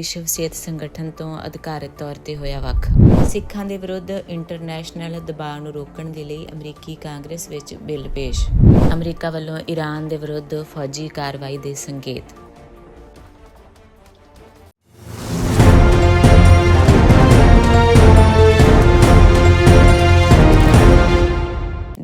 ਵਿਸ਼ਵ ਸਿਹਤ ਸੰਗਠਨ ਤੋਂ ਅਧਿਕਾਰਤ ਤੌਰ ਤੇ ਹੋਇਆ ਵੱਖ। ਸਿੱਖਾਂ ਦੇ ਵਿਰੁੱਧ ਇੰਟਰਨੈਸ਼ਨਲ ਦਬਾਅ ਨੂੰ ਰੋਕਣ ਦੇ ਲਈ ਅਮਰੀਕੀ ਕਾਂਗਰਸ ਵਿੱਚ ਬਿੱਲ ਪੇਸ਼। ਅਮਰੀਕਾ ਵੱਲੋਂ ਈਰਾਨ ਦੇ ਵਿਰੁੱਧ ਫੌਜੀ ਕਾਰਵਾਈ ਦੇ ਸੰਕੇਤ।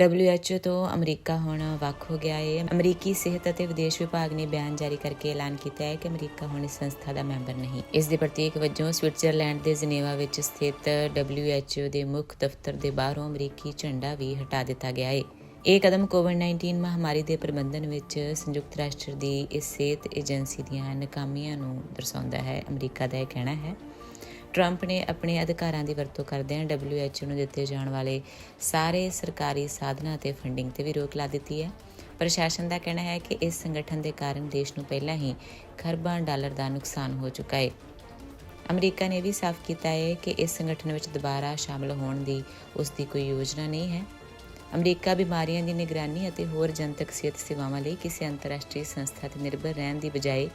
WHO ਤੋਂ ਅਮਰੀਕਾ ਹੁਣ ਵੱਖ ਹੋ ਗਿਆ ਹੈ ਅਮਰੀਕੀ ਸਿਹਤ ਅਤੇ ਵਿਦੇਸ਼ ਵਿਭਾਗ ਨੇ ਬਿਆਨ ਜਾਰੀ ਕਰਕੇ ਐਲਾਨ ਕੀਤਾ ਹੈ ਕਿ ਅਮਰੀਕਾ ਹੁਣ ਇਸ ਸੰਸਥਾ ਦਾ ਮੈਂਬਰ ਨਹੀਂ। ਇਸ ਦੇ ਪ੍ਰਤੀਕ ਵਜੋਂ ਸਵਿਟਜ਼ਰਲੈਂਡ ਦੇ ਜਨੇਵਾ ਵਿੱਚ ਸਥਿਤ WHO ਦੇ ਮੁੱਖ ਦਫ਼ਤਰ ਦੇ ਬਾਹਰੋਂ ਅਮਰੀਕੀ ਝੰਡਾ ਵੀ ਹਟਾ ਦਿੱਤਾ ਗਿਆ ਹੈ ਇਹ ਕਦਮ ਕੋਵਿਡ-19 ਮਹਾਮਾਰੀ ਦੇ ਪ੍ਰਬੰਧਨ ਵਿੱਚ ਸੰਯੁਕਤ ਰਾਸ਼ਟਰ ਦੀ ਇਸ ਸਿਹਤ ਏਜੰਸੀ ਦੀਆਂ ਨਾਕਾਮੀਆਂ ਨੂੰ ਦਰਸਾਉਂਦਾ ਹੈ। ਅਮਰੀਕਾ ਦਾ ਇਹ ਕਹਿਣਾ ਹੈ ਟਰੰਪ ਨੇ ਆਪਣੇ ਅਧਿਕਾਰਾਂ ਦੀ ਵਰਤੋਂ ਕਰਦਿਆਂ WHO ਨੂੰ ਦਿੱਤੇ ਜਾਣ ਵਾਲੇ ਸਾਰੇ ਸਰਕਾਰੀ ਸਾਧਨਾਂ ਤੇ ਫੰਡਿੰਗ ਤੇ ਵੀ ਰੋਕ ਲਾ ਦਿੱਤੀ ਹੈ। ਪ੍ਰਸ਼ਾਸਨ ਦਾ ਕਹਿਣਾ ਹੈ ਕਿ ਇਸ ਸੰਗਠਨ ਦੇ ਕਾਰਨ ਦੇਸ਼ ਨੂੰ ਪਹਿਲਾਂ ਹੀ ਖਰਬਾਂ ਡਾਲਰ ਦਾ ਨੁਕਸਾਨ ਹੋ ਚੁੱਕਾ ਹੈ। ਅਮਰੀਕਾ ਨੇ ਵੀ ਸਾਫ਼ ਕੀਤਾ ਹੈ ਕਿ ਇਸ ਸੰਗਠਨ ਵਿੱਚ ਦੁਬਾਰਾ ਸ਼ਾਮਲ ਹੋਣ ਦੀ ਉਸ ਦੀ ਕੋਈ ਯੋਜਨਾ ਨਹੀਂ ਹੈ। ਅਮਰੀਕਾ ਬਿਮਾਰੀਆਂ ਦੀ ਨਿਗਰਾਨੀ ਅਤੇ ਹੋਰ ਜਨਤਕ ਸਿਹਤ ਸੇਵਾਵਾਂ ਲਈ ਕਿਸੇ ਅੰਤਰਰਾਸ਼ਟਰੀ ਸੰਸਥਾ ਤੇ ਨਿਰਭਰ ਰਹਿਣ ਦੀ ਬਜਾਏ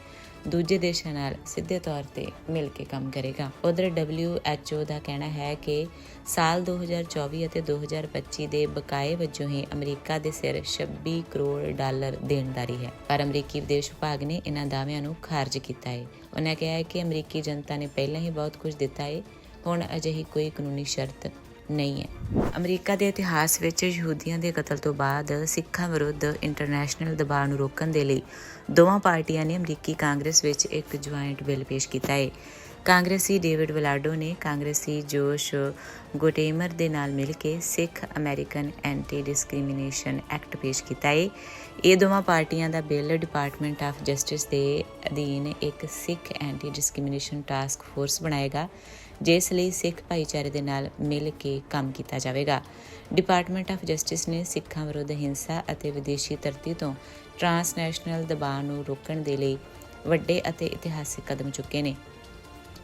ਦੂਜੇ ਦੇਸ਼ਾਂ ਨਾਲ ਸਿੱਧੇ ਤੌਰ ਤੇ ਮਿਲ ਕੇ ਕੰਮ ਕਰੇਗਾ। ਉਧਰ WHO ਦਾ ਕਹਿਣਾ ਹੈ ਕਿ ਸਾਲ 2024 ਅਤੇ 2025 ਦੇ ਬਕਾਏ ਵਜੋਂ ਹੀ ਅਮਰੀਕਾ ਦੇ ਸਿਰ 26 ਕਰੋੜ ਡਾਲਰ ਦੇਣਦਾਰੀ ਹੈ। ਪਰ ਅਮਰੀਕੀ ਵਿਦੇਸ਼ ਵਿਭਾਗ ਨੇ ਇਹਨਾਂ ਦਾਅਵਿਆਂ ਨੂੰ ਖਾਰਜ ਕੀਤਾ ਹੈ। ਉਹਨਾਂ ਕਿਹਾ ਹੈ ਕਿ ਅਮਰੀਕੀ ਜਨਤਾ ਨੇ ਪਹਿਲਾਂ ਹੀ ਬਹੁਤ ਕੁਝ ਦਿੱਤਾ ਹੈ। ਹੁਣ ਅਜਿਹੀ ਕੋਈ ਕਾਨੂੰਨੀ ਸ਼ਰਤ ਨਹੀਂ ਹੈ। ਅਮਰੀਕਾ ਦੇ ਇਤਿਹਾਸ ਵਿੱਚ ਯਹੂਦੀਆਂ ਦੇ ਕਤਲ ਤੋਂ ਬਾਅਦ ਸਿੱਖਾਂ ਵਿਰੁੱਧ ਇੰਟਰਨੈਸ਼ਨਲ ਦਬਾਅ ਨੂੰ ਰੋਕਣ ਦੇ ਲਈ ਦੋਵਾਂ ਪਾਰਟੀਆਂ ਨੇ ਅਮਰੀਕੀ ਕਾਂਗਰਸ ਵਿੱਚ ਇੱਕ ਜੁਆਇੰਟ ਬਿੱਲ ਪੇਸ਼ ਕੀਤਾ ਹੈ। ਕਾਂਗਰਸੀ ਡੇਵਿਡ ਵਲਾਡੋ ਨੇ ਕਾਂਗਰਸੀ ਜੋਸ਼ ਗੋਟੇਮਰ ਦੇ ਨਾਲ ਮਿਲ ਕੇ Sikh American anti discrimination act ਪੇਸ਼ ਕੀਤਾ ਹੈ। ਇਹ ਦੋਵਾਂ ਪਾਰਟੀਆਂ ਦਾ ਬਿੱਲ ਡਿਪਾਰਟਮੈਂਟ ਆਫ ਜਸਟਿਸ ਦੇ ਅਧੀਨ ਇੱਕ Sikh anti discrimination task force ਬਣਾਏਗਾ। ਜਿਸ ਲਈ ਸਿੱਖ ਭਾਈਚਾਰੇ ਦੇ ਨਾਲ ਮਿਲ ਕੇ ਕੰਮ ਕੀਤਾ ਜਾਵੇਗਾ। ਡਿਪਾਰਟਮੈਂਟ ਆਫ ਜਸਟਿਸ ਨੇ ਸਿੱਖਾਂ ਵਿਰੁੱਧ ਹਿੰਸਾ ਅਤੇ ਵਿਦੇਸ਼ੀ ਧਰਤੀ ਤੋਂ ਟਰਾਂਸਨੈਸ਼ਨਲ ਦਬਾਅ ਨੂੰ ਰੋਕਣ ਦੇ ਲਈ ਵੱਡੇ ਅਤੇ ਇਤਿਹਾਸਿਕ ਕਦਮ ਚੁੱਕੇ ਨੇ।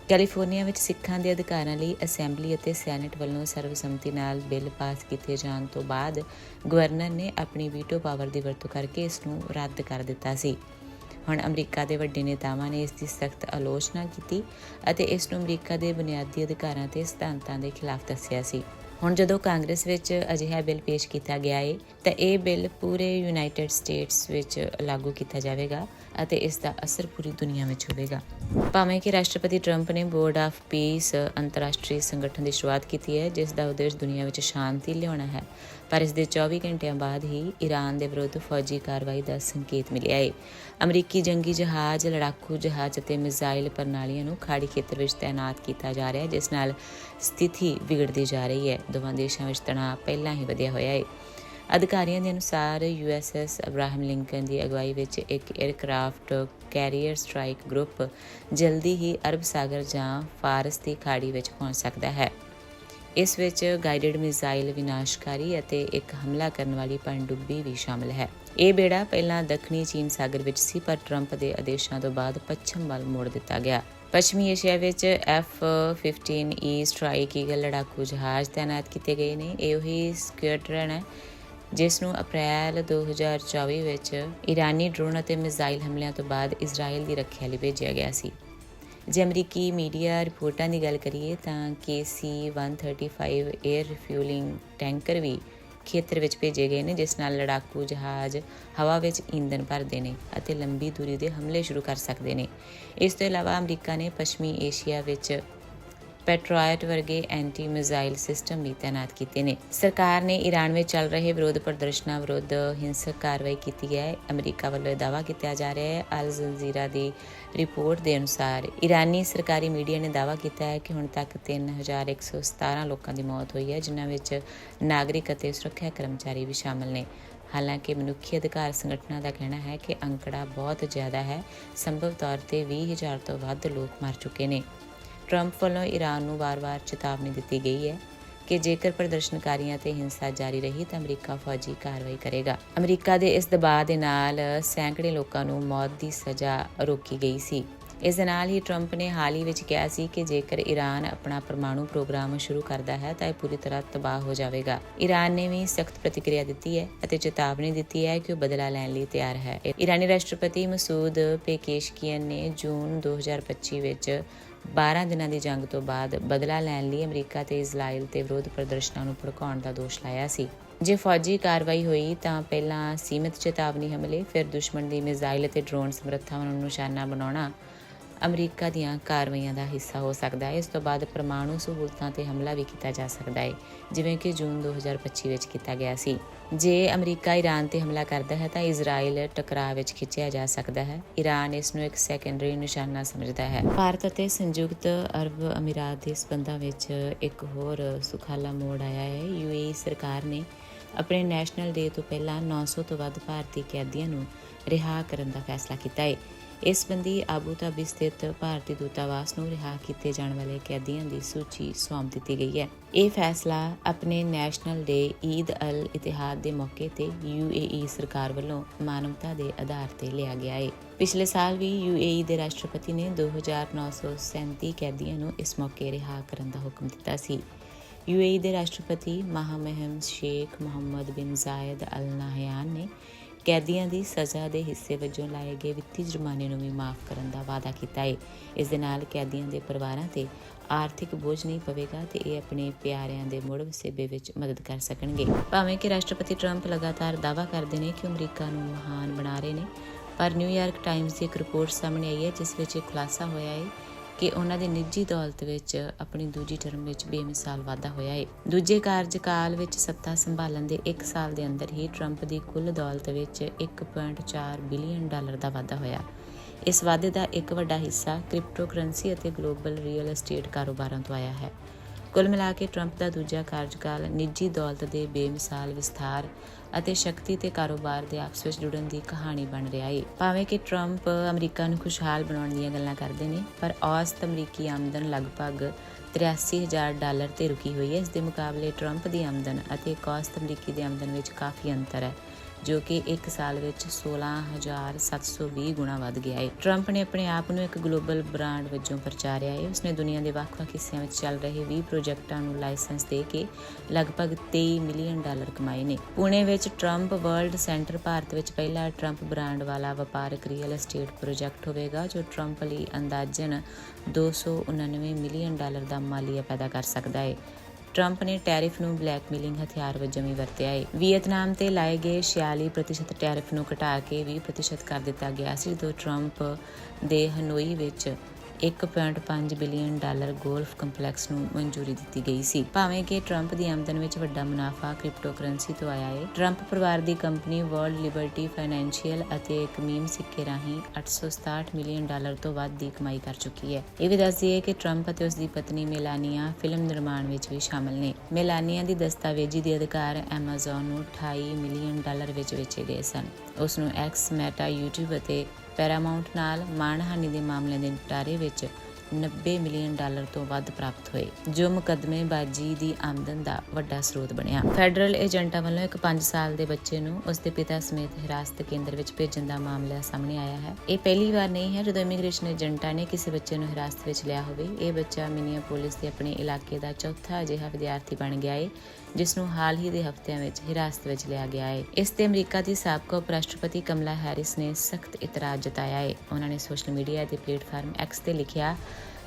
ਕੈਲੀਫੋਰਨੀਆ ਵਿੱਚ ਸਿੱਖਾਂ ਦੇ ਅਧਿਕਾਰਾਂ ਲਈ ਅਸੈਂਬਲੀ ਅਤੇ ਸੈਨੇਟ ਵੱਲੋਂ ਸਰਵਸੰਮਤੀ ਨਾਲ ਬਿੱਲ ਪਾਸ ਕੀਤੇ ਜਾਣ ਤੋਂ ਬਾਅਦ ਗਵਰਨਰ ਨੇ ਆਪਣੀ ਵੀਟੋ ਪਾਵਰ ਦੀ ਵਰਤੋਂ ਕਰਕੇ ਇਸ ਨੂੰ ਰੱਦ ਕਰ ਦਿੱਤਾ ਸੀ। ਹੁਣ ਅਮਰੀਕਾ ਦੇ ਵੱਡੇ ਨੇਤਾਵਾਂ ਨੇ ਇਸ ਦੀ ਸਖਤ ਆਲੋਚਨਾ ਕੀਤੀ ਅਤੇ ਇਸ ਨੂੰ ਅਮਰੀਕਾ ਦੇ ਬੁਨਿਆਦੀ ਅਧਿਕਾਰਾਂ ਤੇ ਸਿਧਾਂਤਾਂ ਦੇ ਖਿਲਾਫ ਦੱਸਿਆ ਸੀ। ਹੁਣ ਜਦੋਂ ਕਾਂਗਰਸ ਵਿੱਚ ਅਜਿਹਾ ਬਿੱਲ ਪੇਸ਼ ਕੀਤਾ ਗਿਆ ਹੈ ਤਾਂ ਇਹ ਬਿੱਲ ਪੂਰੇ ਯੂਨਾਈਟਿਡ ਸਟੇਟਸ ਵਿੱਚ ਲਾਗੂ ਕੀਤਾ ਜਾਵੇਗਾ ਅਤੇ ਇਸ ਦਾ ਅਸਰ ਪੂਰੀ ਦੁਨੀਆ ਵਿੱਚ ਹੋਵੇਗਾ। ਭਾਵੇਂ ਕਿ ਰਾਸ਼ਟਰਪਤੀ ਟਰੰਪ ਨੇ ਬੋਰਡ ਆਫ ਪੀਸ ਅੰਤਰਰਾਸ਼ਟਰੀ ਸੰਗਠਨ ਦੀ ਸ਼ੁਰੂਆਤ ਕੀਤੀ ਹੈ, ਜਿਸ ਦਾ ਉਦੇਸ਼ ਦੁਨੀਆ ਵਿੱਚ ਸ਼ਾਂਤੀ ਲਿਆਉਣਾ ਹੈ ਪਰ ਇਸ ਦੇ 24 ਘੰਟਿਆਂ ਬਾਅਦ ਹੀ ਈਰਾਨ ਦੇ ਵਿਰੁੱਧ ਫੌਜੀ ਕਾਰਵਾਈ ਦਾ ਸੰਕੇਤ ਮਿਲਿਆ ਹੈ ਅਮਰੀਕੀ ਜੰਗੀ ਜਹਾਜ਼, ਲੜਾਕੂ ਜਹਾਜ਼ ਅਤੇ ਮਿਜ਼ਾਈਲ ਪ੍ਰਣਾਲੀਆਂ ਨੂੰ ਖਾੜੀ ਖੇਤਰ ਵਿੱਚ ਤਾਇਨਾਤ ਕੀਤਾ ਜਾ ਰਿਹਾ ਹੈ, ਜਿਸ ਨਾਲ ਸਥਿਤੀ ਵਿਗੜਦੀ ਜਾ ਰਹੀ ਹੈ। ਦੋਵਾਂ ਦੇਸ਼ਾਂ ਵਿੱਚ ਤਣਾਅ ਪਹਿਲਾਂ ਹੀ ਵਧਿਆ ਹੋਇਆ ਹੈ ਅਧਿਕਾਰੀਆਂ ਦੇ ਅਨੁਸਾਰ ਯੂਐਸਐਸ ਅਬਰਾਹਮ ਲਿੰਕਨ ਦੀ ਅਗਵਾਈ ਵਿੱਚ ਇੱਕ 에ਅਰਕ੍ਰਾਫਟ ਕੈਰੀਅਰ ਸਟ੍ਰਾਈਕ ਗਰੁੱਪ ਜਲਦੀ ਹੀ ਅਰਬ ਸਾਗਰ ਜਾਂ ਫਾਰਸ ਦੀ ਖਾੜੀ ਵਿੱਚ ਪਹੁੰਚ ਸਕਦਾ ਹੈ। ਇਸ ਵਿੱਚ ਗਾਈਡਡ ਮਿਜ਼ਾਈਲ ਵਿਨਾਸ਼ਕਾਰੀ ਅਤੇ ਇੱਕ ਹਮਲਾ ਕਰਨ ਵਾਲੀ ਪਣਡੁੱਬੀ ਵੀ ਸ਼ਾਮਲ ਹੈ। ਇਹ ਬੇੜਾ ਪਹਿਲਾਂ ਦੱਖਣੀ ਚੀਨ ਸਾਗਰ ਵਿੱਚ ਸੀ, ਪਰ ਟਰੰਪ ਦੇ ਆਦੇਸ਼ਾਂ ਤੋਂ ਬਾਅਦ ਪੱਛਮ ਵੱਲ ਮੋੜ ਦਿੱਤਾ ਗਿਆ। ਪੱਛਮੀ ਏਸ਼ੀਆ ਵਿੱਚ F-15E ਸਟ੍ਰਾਈਕ ਈਗਲ ਲੜਾਕੂ ਜਹਾਜ਼ ਤਾਇਨਾਤ ਕੀਤੇ ਗਏ ਨੇ। ਇਹ ਉਹੀ ਸਕੁਐਡਰਨ ਹੈ, ਜਿਸ ਨੂੰ ਅਪ੍ਰੈਲ 2024 ਵਿੱਚ ਈਰਾਨੀ ਡਰੋਨ ਅਤੇ ਮਿਜ਼ਾਈਲ ਹਮਲਿਆਂ ਤੋਂ ਬਾਅਦ ਇਜ਼ਰਾਈਲ ਦੀ ਰੱਖਿਆ ਲਈ ਭੇਜਿਆ ਗਿਆ ਸੀ। ਜੇ ਅਮਰੀਕੀ ਮੀਡੀਆ ਰਿਪੋਰਟਾਂ ਦੀ ਗੱਲ ਕਰੀਏ ਤਾਂ KC-135 에ਅਰ ਰਿਫਿਊਲਿੰਗ ਟੈਂਕਰ ਵੀ ਖੇਤਰ ਵਿੱਚ ਭੇਜੇ ਗਏ ਨੇ, ਜਿਸ ਨਾਲ ਲੜਾਕੂ ਜਹਾਜ਼ ਹਵਾ ਵਿੱਚ ਈਂਧਨ ਭਰਦੇ ਨੇ ਅਤੇ ਲੰਬੀ ਦੂਰੀ ਦੇ ਹਮਲੇ ਸ਼ੁਰੂ ਕਰ ਸਕਦੇ ਨੇ। ਇਸ ਤੋਂ ਇਲਾਵਾ ਅਮਰੀਕਾ ਨੇ ਪੱਛਮੀ ਏਸ਼ੀਆ ਵਿੱਚ ਪੈਟਰਾਇਟ ਵਰਗੇ ਐਂਟੀ ਮਿਜ਼ਾਈਲ ਸਿਸਟਮ ਵੀ ਤਾਇਨਾਤ ਕੀਤੇ ਨੇ। ਸਰਕਾਰ ਨੇ ਈਰਾਨ ਵਿੱਚ ਚੱਲ ਰਹੇ ਵਿਰੋਧ ਪ੍ਰਦਰਸ਼ਨਾਂ ਵਿਰੁੱਧ ਹਿੰਸਕ ਕਾਰਵਾਈ ਕੀਤੀ ਹੈ। ਅਮਰੀਕਾ ਵੱਲੋਂ ਇਹ ਦਾਅਵਾ ਕੀਤਾ ਜਾ ਰਿਹਾ ਹੈ। ਅਲ ਜ਼ਲਜ਼ੀਰਾ ਦੀ ਰਿਪੋਰਟ ਦੇ ਅਨੁਸਾਰ ਈਰਾਨੀ ਸਰਕਾਰੀ ਮੀਡੀਆ ਨੇ ਦਾਅਵਾ ਕੀਤਾ ਹੈ ਕਿ ਹੁਣ ਤੱਕ 3117 ਲੋਕਾਂ ਦੀ ਮੌਤ ਹੋਈ ਹੈ, ਜਿਨ੍ਹਾਂ ਵਿੱਚ ਨਾਗਰਿਕ ਅਤੇ ਸੁਰੱਖਿਆ ਕਰਮਚਾਰੀ ਵੀ ਸ਼ਾਮਲ ਨੇ। ਹਾਲਾਂਕਿ ਮਨੁੱਖੀ ਅਧਿਕਾਰ ਸੰਗਠਨਾਂ ਦਾ ਕਹਿਣਾ ਹੈ ਕਿ ਅੰਕੜਾ ਬਹੁਤ ਜ਼ਿਆਦਾ ਹੈ। ਸੰਭਵ ਤੌਰ ਤੇ 20000 ਤੋਂ ਵੱਧ ਲੋਕ ਮਰ ਚੁੱਕੇ ਨੇ। ਟਰੰਪ ਵੱਲੋਂ ਈਰਾਨ ਨੂੰ ਵਾਰ-ਵਾਰ ਚੇਤਾਵਨੀ ਦਿੱਤੀ ਗਈ ਹੈ ਕਿ ਜੇਕਰ ਪ੍ਰਦਰਸ਼ਨਕਾਰੀਆਂ ਤੇ ਹਿੰਸਾ ਜਾਰੀ ਰਹੀ ਤਾਂ ਅਮਰੀਕਾ ਫੌਜੀ ਕਾਰਵਾਈ ਕਰੇਗਾ। ਅਮਰੀਕਾ ਦੇ ਇਸ ਦਬਾਅ ਦੇ ਨਾਲ ਸੈਂਕੜੇ ਲੋਕਾਂ ਨੂੰ ਮੌਤ ਦੀ ਸਜ਼ਾ ਰੋਕੀ ਗਈ ਸੀ। ਇਸ ਦੇ ਨਾਲ ਹੀ ਟਰੰਪ ਨੇ ਹਾਲ ਹੀ ਵਿੱਚ ਕਿਹਾ ਸੀ ਕਿ ਜੇਕਰ ਈਰਾਨ ਆਪਣਾ ਪਰਮਾਣੂ ਪ੍ਰੋਗਰਾਮ ਸ਼ੁਰੂ ਕਰਦਾ ਹੈ ਤਾਂ ਇਹ ਪੂਰੀ ਤਰ੍ਹਾਂ ਤਬਾਹ ਹੋ ਜਾਵੇਗਾ। ਈਰਾਨ ਨੇ ਵੀ ਸਖਤ ਪ੍ਰਤੀਕਿਰਿਆ ਦਿੱਤੀ ਹੈ ਅਤੇ ਚੇਤਾਵਨੀ ਦਿੱਤੀ ਹੈ ਕਿ ਉਹ ਬਦਲਾ ਲੈਣ ਲਈ ਤਿਆਰ ਹੈ। ਈਰਾਨੀ ਰਾਸ਼ਟਰਪਤੀ ਮਸੂਦ ਪੇਕੇਸ਼ਕੀਅਨ ਨੇ ਜੂਨ 2025 ਵਿੱਚ 12 ਦਿਨਾਂ ਦੀ ਜੰਗ ਤੋਂ ਬਾਅਦ ਬਦਲਾ ਲੈਣ ਲਈ ਅਮਰੀਕਾ ਤੇ ਇਜ਼ਰਾਈਲ ਤੇ ਵਿਰੋਧ ਪ੍ਰਦਰਸ਼ਨਾਂ ਨੂੰ ਭੜਕਾਉਣ ਦਾ ਦੋਸ਼ ਲਾਇਆ ਸੀ। ਜੇ ਫੌਜੀ ਕਾਰਵਾਈ ਹੋਈ ਤਾਂ ਪਹਿਲਾਂ ਸੀਮਿਤ ਚੇਤਾਵਨੀ ਹਮਲੇ, ਫਿਰ ਦੁਸ਼ਮਣ ਦੀ ਮਿਜ਼ਾਈਲ ਅਤੇ ਡਰੋਨ ਸਮਰੱਥਾਵਾਂ ਨੂੰ ਨਿਸ਼ਾਨਾ ਬਣਾਉਣਾ ਅਮਰੀਕਾ ਦੀਆਂ ਕਾਰਵਾਈਆਂ ਦਾ ਹਿੱਸਾ ਹੋ ਸਕਦਾ ਹੈ। ਇਸ ਤੋਂ ਬਾਅਦ ਪਰਮਾਣੂ ਸਹੂਲਤਾਂ ਤੇ ਹਮਲਾ ਵੀ ਕੀਤਾ ਜਾ ਸਕਦਾ ਹੈ, ਜਿਵੇਂ ਕਿ ਜੂਨ 2025 ਵਿੱਚ ਕੀਤਾ ਗਿਆ ਸੀ। ਜੇ ਅਮਰੀਕਾ ਈਰਾਨ ਤੇ ਹਮਲਾ ਕਰਦਾ ਹੈ, ਤਾਂ ਇਜ਼ਰਾਈਲ ਟਕਰਾਅ ਵਿੱਚ ਖਿੱਚਿਆ ਜਾ ਸਕਦਾ ਹੈ। ਈਰਾਨ ਇਸ ਨੂੰ ਇੱਕ ਸੈਕੰਡਰੀ ਨਿਸ਼ਾਨਾ ਸਮਝਦਾ ਹੈ। ਭਾਰਤ ਅਤੇ ਸੰਯੁਕਤ ਅਰਬ ਅਮੀਰਾਤ ਦੇ ਸਬੰਧਾਂ ਵਿੱਚ ਇੱਕ ਹੋਰ ਸੁਖਾਲਾ ਮੋੜ ਆਇਆ ਹੈ। ਯੂਏਈ ਸਰਕਾਰ ਨੇ ਆਪਣੇ ਨੈਸ਼ਨਲ ਡੇ ਤੋਂ ਪਹਿਲਾਂ 900 ਤੋਂ ਵੱਧ ਭਾਰਤੀ ਕੈਦੀਆਂ ਨੂੰ ਰਿਹਾ ਕਰਨ ਦਾ ਫੈਸਲਾ ਕੀਤਾ ਹੈ। ਇਸ ਸੰਬੰਧੀ ਆਬੂ ਧਾਬੀ ਸਥਿਤ ਭਾਰਤੀ ਦੂਤਾਵਾਸ ਨੂੰ ਰਿਹਾ ਕੀਤੇ ਜਾਣ ਵਾਲੇ ਕੈਦੀਆਂ ਦੀ ਸੂਚੀ ਸੌਂਪ ਦਿੱਤੀ ਗਈ ਹੈ। ਇਹ ਫੈਸਲਾ ਆਪਣੇ ਨੈਸ਼ਨਲ ਡੇ ਈਦ ਅਲ ਇਤਿਹਾਦ ਦੇ ਮੌਕੇ ਤੇ ਯੂਏਈ ਸਰਕਾਰ ਵੱਲੋਂ ਮਾਨਵਤਾ ਦੇ ਆਧਾਰ ਤੇ ਲਿਆ ਗਿਆ ਹੈ ਪਿਛਲੇ ਸਾਲ ਵੀ ਯੂਏਈ ਦੇ ਰਾਸ਼ਟਰਪਤੀ ਨੇ 2937 ਕੈਦੀਆਂ ਨੂੰ ਇਸ ਮੌਕੇ ਰਿਹਾ ਕਰਨ ਦਾ ਹੁਕਮ ਦਿੱਤਾ ਸੀ। ਯੂਏਈ ਦੇ ਰਾਸ਼ਟਰਪਤੀ ਮਹਾਮਹਿਮ ਸ਼ੇਖ ਮੁਹੰਮਦ ਬਿਨ ਜ਼ਾਇਦ ਅਲ ਨਾਹਯਾਨ ਨੇ ਕੈਦੀਆਂ ਦੀ ਸਜ਼ਾ ਦੇ ਹਿੱਸੇ ਵਜੋਂ ਲਾਏ ਗਏ ਵਿੱਤੀ ਜੁਰਮਾਨੇ ਨੂੰ ਵੀ ਮਾਫ ਕਰਨ ਦਾ ਵਾਅਦਾ ਕੀਤਾ ਹੈ ਇਸ ਦੇ ਨਾਲ ਕੈਦੀਆਂ ਦੇ ਪਰਿਵਾਰਾਂ ਤੇ ਆਰਥਿਕ ਬੋਝ ਨਹੀਂ ਪਵੇਗਾ ਤੇ ਇਹ ਆਪਣੇ ਪਿਆਰਿਆਂ ਦੇ ਮੁੜ ਵਸੇਬੇ ਵਿੱਚ ਮਦਦ ਕਰ ਸਕਣਗੇ। ਭਾਵੇਂ ਕਿ ਰਾਸ਼ਟਰਪਤੀ ਟਰੰਪ ਲਗਾਤਾਰ ਦਾਅਵਾ ਕਰਦੇ ਨੇ ਕਿ ਅਮਰੀਕਾ ਨੂੰ ਮਹਾਨ ਬਣਾ ਰਹੇ ਨੇ, ਪਰ ਨਿਊਯਾਰਕ ਟਾਈਮਜ਼ ਦੀ ਇੱਕ ਰਿਪੋਰਟ ਸਾਹਮਣੇ ਆਈ ਹੈ, ਜਿਸ ਵਿੱਚ ਇਹ ਖੁਲਾਸਾ ਹੋਇਆ ਹੈ ਕਿ ਉਹਨਾਂ ਦੀ ਨਿੱਜੀ ਦੌਲਤ ਵਿੱਚ ਆਪਣੀ ਦੂਜੀ ਟਰਮ ਵਿੱਚ ਬੇਮਿਸਾਲ ਵਾਧਾ ਹੋਇਆ ਹੈ ਦੂਜੇ ਕਾਰਜਕਾਲ ਵਿੱਚ ਸੱਤਾ ਸੰਭਾਲਣ ਦੇ 1 ਸਾਲ ਦੇ ਅੰਦਰ ਹੀ ਟਰੰਪ ਦੀ ਕੁੱਲ ਦੌਲਤ ਵਿੱਚ 1.4 ਬਿਲੀਅਨ ਡਾਲਰ ਦਾ ਵਾਧਾ ਹੋਇਆ। ਇਸ ਵਾਧੇ ਦਾ ਇੱਕ ਵੱਡਾ ਹਿੱਸਾ ਕ੍ਰਿਪਟੋਕਰੰਸੀ ਅਤੇ ਗਲੋਬਲ ਰੀਅਲ ਏਸਟੇਟ ਕਾਰੋਬਾਰਾਂ ਤੋਂ ਆਇਆ ਹੈ। ਕੁੱਲ ਮਿਲਾ ਕੇ ਟਰੰਪ ਦਾ ਦੂਜਾ ਕਾਰਜਕਾਲ ਨਿੱਜੀ ਦੌਲਤ ਦੇ ਬੇਮਿਸਾਲ ਵਿਸਥਾਰ ਅਤੇ ਸ਼ਕਤੀ ਤੇ ਕਾਰੋਬਾਰ ਦੇ ਆਪਸ ਵਿੱਚ ਜੁੜਨ ਦੀ ਕਹਾਣੀ ਬਣ ਰਿਹਾ ਹੈ ਭਾਵੇਂ ਕਿ ਟਰੰਪ ਅਮਰੀਕਾ ਨੂੰ ਖੁਸ਼ਹਾਲ ਬਣਾਉਣ ਦੀਆਂ ਗੱਲਾਂ ਕਰਦੇ ਨੇ, ਪਰ ਔਸਤ ਅਮਰੀਕੀ ਆਮਦਨ ਲਗਭਗ 83000 ਡਾਲਰ ਤੇ ਰੁਕੀ ਹੋਈ ਹੈ। ਇਸ ਦੇ ਮੁਕਾਬਲੇ ਟਰੰਪ ਦੀ ਆਮਦਨ ਅਤੇ ਇੱਕ ਔਸਤ ਅਮਰੀਕੀ ਦੀ ਆਮਦਨ ਵਿੱਚ ਕਾਫੀ ਅੰਤਰ ਹੈ। ਜੋ ਕਿ 1 ਸਾਲ ਵਿੱਚ 16720 ਗੁਣਾ ਵੱਧ ਗਿਆ ਹੈ। ਟਰੰਪ ਨੇ ਆਪਣੇ ਆਪ ਨੂੰ ਇੱਕ ਗਲੋਬਲ ਬ੍ਰਾਂਡ ਵਜੋਂ ਪ੍ਰਚਾਰਿਆ ਹੈ। ਉਸਨੇ ਦੁਨੀਆ ਦੇ ਵੱਖ-ਵੱਖ ਹਿੱਸਿਆਂ ਵਿੱਚ ਚੱਲ ਰਹੇ 20 ਪ੍ਰੋਜੈਕਟਾਂ ਨੂੰ ਲਾਇਸੈਂਸ ਦੇ ਕੇ ਲਗਭਗ 23 ਮਿਲੀਅਨ ਡਾਲਰ ਕਮਾਏ ਨੇ। ਪੁਣੇ ਵਿੱਚ ਟਰੰਪ ਵਰਲਡ ਸੈਂਟਰ ਭਾਰਤ ਵਿੱਚ ਪਹਿਲਾ ਟਰੰਪ ਬ੍ਰਾਂਡ ਵਾਲਾ ਵਪਾਰਕ ਰੀਅਲ ਏਸਟੇਟ ਪ੍ਰੋਜੈਕਟ ਹੋਵੇਗਾ, ਜੋ ਟਰੰਪ ਲਈ ਅੰਦਾਜ਼ਨ 299 ਮਿਲੀਅਨ ਡਾਲਰ ਦਾ ਮਾਲੀਆ ਪੈਦਾ ਕਰ ਸਕਦਾ ਹੈ। ਟਰੰਪ ਨੇ ਟੈਰਿਫ ਨੂੰ ਬਲੈਕਮੇਲਿੰਗ ਹਥਿਆਰ ਵਜੋਂ ਵੀ ਵਰਤਿਆ ਹੈ ਵੀਅਤਨਾਮ ਤੇ ਲਾਏ ਗਏ 46% ਟੈਰਿਫ ਨੂੰ ਘਟਾ ਕੇ 20% ਕਰ ਦਿੱਤਾ ਗਿਆ ਸੀ ਜਦੋਂ ਟਰੰਪ ਦੇ ਹਨੋਈ ਵਿੱਚ 1.5 ਬਿਲੀਅਨ ਡਾਲਰ ਗੋਲਫ ਕੰਪਲੈਕਸ ਨੂੰ ਮਨਜ਼ੂਰੀ ਦਿੱਤੀ ਗਈ ਸੀ। ਭਾਵੇਂ ਕਿ ਟਰੰਪ ਦੀ ਆਮਦਨ ਵਿੱਚ ਵੱਡਾ ਮੁਨਾਫਾ ਕ੍ਰਿਪਟੋਕਰੰਸੀ ਤੋਂ ਆਇਆ ਹੈ ਟਰੰਪ ਪਰਿਵਾਰ ਦੀ ਕੰਪਨੀ ਵਰਲਡ ਲਿਬਰਟੀ ਫਾਈਨੈਂਸ਼ੀਅਲ ਅਤੇ ਇੱਕ ਮੀਮ ਸਿੱਕੇ ਰਾਹੀਂ 867 ਮਿਲੀਅਨ ਡਾਲਰ ਤੋਂ ਵੱਧ ਦੀ ਕਮਾਈ ਕਰ ਚੁੱਕੀ ਹੈ। ਇਹ ਵੀ ਦੱਸਦੀ ਹੈ ਕਿ ਟਰੰਪ ਅਤੇ ਉਸ ਦੀ ਪਤਨੀ ਮੇਲਾਨੀਆ ਫਿਲਮ ਨਿਰਮਾਣ ਵਿੱਚ ਵੀ ਸ਼ਾਮਲ ਨੇ। ਮੇਲਾਨੀਆ ਦੀ ਦਸਤਾਵੇਜ਼ੀ ਦੇ ਅਧਿਕਾਰ Amazon ਨੂੰ 28 ਮਿਲੀਅਨ ਡਾਲਰ ਵਿੱਚ ਵੇਚੇ ਗਏ ਸਨ। ਉਸ ਨੂੰ X, Meta, YouTube ਅਤੇ ਪੈਰਾਮਾਉਂਟ ਨਾਲ ਮਾਣਹਾਨੀ ਦੇ ਮਾਮਲੇ ਦੇ ਨਿਪਟਾਰੇ ਵਿੱਚ 90 ਮਿਲੀਅਨ ਡਾਲਰ ਤੋਂ ਵੱਧ ਪ੍ਰਾਪਤ ਹੋਏ, ਜੋ ਮੁਕੱਦਮੇਬਾਜ਼ੀ ਦੀ ਆਮਦਨ ਦਾ ਵੱਡਾ ਸਰੋਤ ਬਣਿਆ। ਫੈਡਰਲ ਏਜੰਟਾਂ ਵੱਲੋਂ ਇੱਕ 5 ਸਾਲ ਦੇ ਬੱਚੇ ਨੂੰ ਉਸ ਦੇ ਪਿਤਾ ਸਮੇਤ ਹਿਰਾਸਤ ਕੇਂਦਰ ਵਿੱਚ ਭੇਜਣ ਦਾ ਮਾਮਲਾ ਸਾਹਮਣੇ ਆਇਆ ਹੈ। ਇਹ ਪਹਿਲੀ ਵਾਰ ਨਹੀਂ ਹੈ ਜਦੋਂ ਇਮੀਗ੍ਰੇਸ਼ਨ ਏਜੰਟਾਂ ਨੇ ਕਿਸੇ ਬੱਚੇ ਨੂੰ ਹਿਰਾਸਤ ਵਿੱਚ ਲਿਆ ਹੋਵੇ। ਇਹ ਬੱਚਾ ਮਿਨੀਆਪੋਲਿਸ ਦੇ ਆਪਣੇ ਇਲਾਕੇ ਦਾ ਚੌਥਾ ਅਜਿਹਾ ਵਿਦਿਆਰਥੀ ਬਣ ਗਿਆ ਹੈ ਜਿਸ ਨੂੰ ਹਾਲ ਹੀ ਦੇ ਹਫ਼ਤਿਆਂ ਵਿੱਚ ਹਿਰਾਸਤ ਵਿੱਚ ਲਿਆ ਗਿਆ ਹੈ। ਇਸ ਤੇ ਅਮਰੀਕਾ ਦੀ ਸਾਬਕਾ ਉਪ ਰਾਸ਼ਟਰਪਤੀ ਕਮਲਾ ਹੈਰਿਸ ਨੇ ਸਖਤ ਇਤਰਾਜ਼ ਜਤਾਇਆ ਹੈ। ਉਹਨਾਂ ਨੇ ਸੋਸ਼ਲ ਮੀਡੀਆ ਦੇ ਪਲੇਟਫਾਰਮ ਐਕਸ ਤੇ ਲਿਖਿਆ,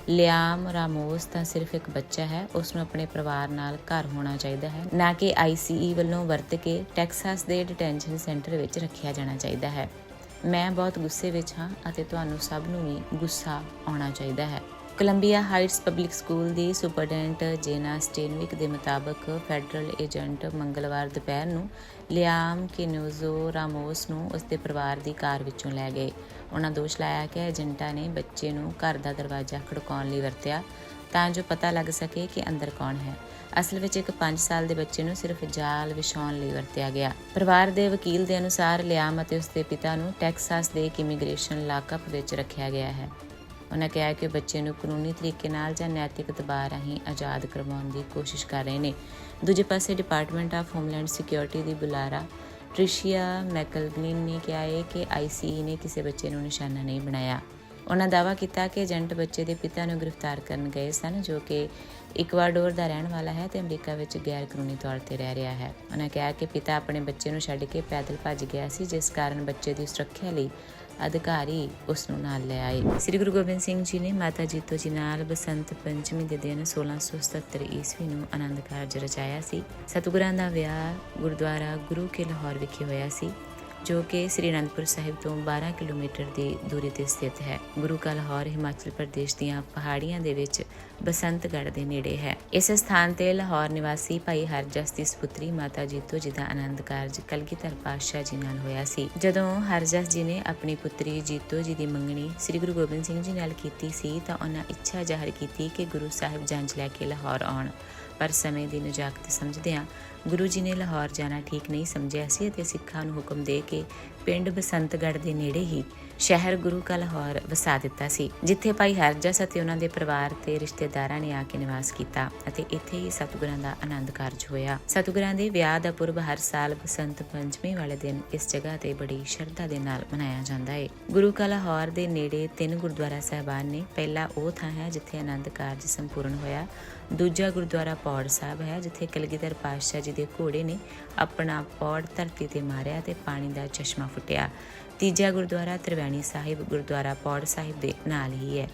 ਲਿਆਮ ਰਾਮੋਸ ਤਾਂ ਸਿਰਫ ਇੱਕ ਬੱਚਾ ਹੈ ਉਸ ਨੂੰ ਆਪਣੇ ਪਰਿਵਾਰ ਨਾਲ ਘਰ ਹੋਣਾ ਚਾਹੀਦਾ ਹੈ। ਨਾ ਕਿ ਆਈਸੀਈ ਵੱਲੋਂ ਵਰਤ ਕੇ ਟੈਕਸਾਸ ਦੇ ਡਿਟੈਂਸ਼ਨ ਸੈਂਟਰ ਵਿੱਚ ਰੱਖਿਆ ਜਾਣਾ ਚਾਹੀਦਾ ਹੈ। ਮੈਂ ਬਹੁਤ ਗੁੱਸੇ ਵਿੱਚ ਹਾਂ ਅਤੇ ਤੁਹਾਨੂੰ ਸਭ ਨੂੰ ਵੀ ਗੁੱਸਾ ਆਉਣਾ ਚਾਹੀਦਾ ਹੈ। ਕੋਲੰਬੀਆ ਹਾਈਟਸ ਪਬਲਿਕ ਸਕੂਲ ਦੀ ਸੁਪਰਡੈਂਟ ਜੇਨਾ ਸਟੇਨਵਿਕ ਦੇ ਮੁਤਾਬਕ ਫੈਡਰਲ ਏਜੰਟ ਮੰਗਲਵਾਰ ਦੁਪਹਿਰ ਨੂੰ ਲਿਆਮ ਕਿਨੋਜ਼ੋ ਰਾਮੋਸ ਨੂੰ ਉਸ ਦੇ ਪਰਿਵਾਰ ਦੀ ਕਾਰ ਵਿੱਚੋਂ ਲੈ ਗਏ। ਉਹਨਾਂ ਦੋਸ਼ ਲਾਇਆ ਕਿ ਏਜੰਟਾਂ ਨੇ ਬੱਚੇ ਨੂੰ ਘਰ ਦਾ ਦਰਵਾਜ਼ਾ ਖੜਕਾਉਣ ਲਈ ਵਰਤਿਆ, ਤਾਂ ਜੋ ਪਤਾ ਲੱਗ ਸਕੇ ਕਿ ਅੰਦਰ ਕੌਣ ਹੈ। ਅਸਲ ਵਿੱਚ ਇੱਕ 5 ਸਾਲ ਦੇ ਬੱਚੇ ਨੂੰ ਸਿਰਫ ਜਾਲ ਵਿਛਾਉਣ ਲਈ ਵਰਤਿਆ ਗਿਆ। ਪਰਿਵਾਰ ਦੇ ਵਕੀਲ ਦੇ ਅਨੁਸਾਰ ਲਿਆਮ ਅਤੇ ਉਸਦੇ ਪਿਤਾ ਨੂੰ ਟੈਕਸਾਸ ਦੇ ਇੱਕ ਇਮੀਗ੍ਰੇਸ਼ਨ ਲਾਕਅਪ ਵਿੱਚ ਰੱਖਿਆ ਗਿਆ ਹੈ। ਉਹਨਾਂ ਕਿਹਾ ਕਿ ਉਹ ਬੱਚੇ ਨੂੰ ਕਾਨੂੰਨੀ ਤਰੀਕੇ ਨਾਲ ਜਾਂ ਨੈਤਿਕ ਦਬਾਅ ਰਾਹੀਂ ਆਜ਼ਾਦ ਕਰਵਾਉਣ ਦੀ ਕੋਸ਼ਿਸ਼ ਕਰ ਰਹੇ ਨੇ। ਦੂਜੇ ਪਾਸੇ ਡਿਪਾਰਟਮੈਂਟ ਆਫ ਹੋਮਲੈਂਡ ਸਿਕਿਉਰਿਟੀ ਦੀ ਬੁਲਾਰਾ ਟ੍ਰਿਸ਼ੀਆ ਮੈਕਲਗਨਿਨ ਨੇ ਕਿਹਾ ਹੈ ਕਿ ਆਈਸੀਈ ਨੇ ਕਿਸੇ ਬੱਚੇ ਨੂੰ ਨਿਸ਼ਾਨਾ ਨਹੀਂ ਬਣਾਇਆ। ਉਹਨਾਂ ਦਾਅਵਾ ਕੀਤਾ ਕਿ ਏਜੰਟ ਬੱਚੇ ਦੇ ਪਿਤਾ ਨੂੰ ਗ੍ਰਿਫਤਾਰ ਕਰਨ ਗਏ ਸਨ, ਜੋ ਕਿ ਇਕਵਾਡੋਰ ਦਾ ਰਹਿਣ ਵਾਲਾ ਹੈ ਤੇ ਅਮਰੀਕਾ ਵਿੱਚ ਗੈਰ ਕਾਨੂੰਨੀ ਤੌਰ ਤੇ ਰਹਿ ਰਿਹਾ ਹੈ। ਉਹਨਾਂ ਕਿਹਾ ਕਿ ਪਿਤਾ ਆਪਣੇ ਬੱਚੇ ਨੂੰ ਛੱਡ ਕੇ ਪੈਦਲ ਭੱਜ ਗਿਆ ਸੀ, ਜਿਸ ਕਾਰਨ ਬੱਚੇ ਦੀ ਸੁਰੱਖਿਆ ਲਈ ਅਧਿਕਾਰੀ ਉਸ ਨੂੰ ਨਾਲ ਲੈ ਆਏ। ਸ੍ਰੀ ਗੁਰੂ ਗੋਬਿੰਦ ਸਿੰਘ ਜੀ ਨੇ ਮਾਤਾ ਜੀਤੋ ਜੀ ਨਾਲ ਬਸੰਤ ਪੰਚਮੀ ਦੇ ਦਿਨ 1677 ਈਸਵੀ ਨੂੰ ਆਨੰਦ ਕਾਰਜ ਰਚਾਇਆ ਸੀ। ਸਤਿਗੁਰਾਂ ਦਾ ਵਿਆਹ ਗੁਰਦੁਆਰਾ ਗੁਰੂ ਕੇ ਲਾਹੌਰ ਵਿਖੇ ਹੋਇਆ ਸੀ। ਜੋ ਕਿ ਸ੍ਰੀ ਅਨੰਦਪੁਰ ਸਾਹਿਬ ਤੋਂ 12 ਕਿਲੋਮੀਟਰ ਦੀ ਦੂਰੀ ਤੇ ਸਥਿਤ ਹੈ। ਗੁਰੂ ਕਾ ਲਾਹੌਰ, ਹਿਮਾਚਲ ਪ੍ਰਦੇਸ਼ ਦੀਆਂ ਪਹਾੜੀਆਂ ਦੇ ਵਿੱਚ ਬਸੰਤਗੜ ਦੇ ਨੇੜੇ ਹੈ। ਇਸ ਸਥਾਨ ਤੇ ਲਾਹੌਰ ਨਿਵਾਸੀ ਭਾਈ ਹਰਜਸ ਦੀ ਸੁਪੁੱਤਰੀ ਮਾਤਾ ਜੀਤੋ ਜੀ ਦਾ ਆਨੰਦ ਕਾਰਜ ਕਲਗੀਧਰ ਪਾਤਸ਼ਾਹ ਜੀ ਨਾਲ ਹੋਇਆ ਸੀ। ਜਦੋਂ ਹਰਜਸ ਜੀ ਨੇ ਆਪਣੀ ਪੁੱਤਰੀ ਜੀਤੋ ਜੀ ਦੀ ਮੰਗਣੀ ਸ੍ਰੀ ਗੁਰੂ ਗੋਬਿੰਦ ਸਿੰਘ ਜੀ ਨਾਲ ਕੀਤੀ ਸੀ ਤਾਂ ਉਹਨਾਂ ਇੱਛਾ ਜ਼ਾਹਰ ਕੀਤੀ ਕਿ ਗੁਰੂ ਸਾਹਿਬ ਜੰਜ ਲੈ ਕੇ ਲਾਹੌਰ ਆਉਣ। ਪਰ ਸਮੇਂ ਦੀ ਨਜਾਕਤ ਸਮਝਦਿਆਂ ਗੁਰੂ ਜੀ ਨੇ ਲਾਹੌਰ ਜਾਣਾ ਠੀਕ ਨਹੀਂ ਸਮਝਿਆ ਸੀ ਅਤੇ ਸਿੱਖਾਂ ਨੂੰ ਹੁਕਮ ਦੇ ਕੇ ਪਿੰਡ ਬਸੰਤਗੜ੍ਹ ਦੇ ਨੇੜੇ ਹੀ ਸ਼ਹਿਰ ਗੁਰੂ ਕਾ ਲਾਹੌਰ ਵਸਾ ਦਿੱਤਾ ਸੀ, ਜਿੱਥੇ ਭਾਈ ਹਰਜਸ ਅਤੇ ਉਹਨਾਂ ਦੇ ਪਰਿਵਾਰ ਤੇ ਰਿਸ਼ਤੇਦਾਰਾਂ ਨੇ ਆ ਕੇ ਨਿਵਾਸ ਕੀਤਾ ਅਤੇ ਇੱਥੇ ਹੀ ਸਤਿਗੁਰਾਂ ਦਾ ਆਨੰਦ ਕਾਰਜ ਹੋਇਆ। ਸਤਿਗੁਰਾਂ ਦੇ ਵਿਆਹ ਦਾ ਪੁਰਬ ਹਰ ਸਾਲ ਬਸੰਤ ਪੰਚਮੀ ਵਾਲੇ ਦਿਨ ਇਸ ਜਗ੍ਹਾ ਤੇ ਬੜੀ ਸ਼ਰਧਾ ਦੇ ਨਾਲ ਮਨਾਇਆ ਜਾਂਦਾ ਹੈ ਗੁਰੂ ਕਾ ਲਾਹੌਰ ਦੇ ਨੇੜੇ ਤਿੰਨ ਗੁਰਦੁਆਰਾ ਸਾਹਿਬਾਨ ਨੇ, ਪਹਿਲਾ ਉਹ ਥਾਂ ਹੈ ਜਿੱਥੇ ਆਨੰਦ ਕਾਰਜ ਸੰਪੂਰਨ ਹੋਇਆ, ਦੂਜਾ ਗੁਰਦੁਆਰਾ ਪੌੜ ਸਾਹਿਬ ਹੈ ਜਿੱਥੇ ਕਲਗੀਧਰ ਪਾਤਸ਼ਾਹ ਜੀ ਦੇ ਘੋੜੇ ਨੇ ਆਪਣਾ ਪੌੜ ਧਰਤੀ ਤੇ ਮਾਰਿਆ ਤੇ ਪਾਣੀ ਦਾ ਚਸ਼ਮਾ ਫੁੱਟਿਆ। ਤੀਜਾ ਗੁਰਦੁਆਰਾ ਤ੍ਰਿਵੇਣੀ ਸਾਹਿਬ, ਗੁਰਦੁਆਰਾ ਪੌੜ ਸਾਹਿਬ ਦੇ ਨਾਲ ਹੀ ਹੈ।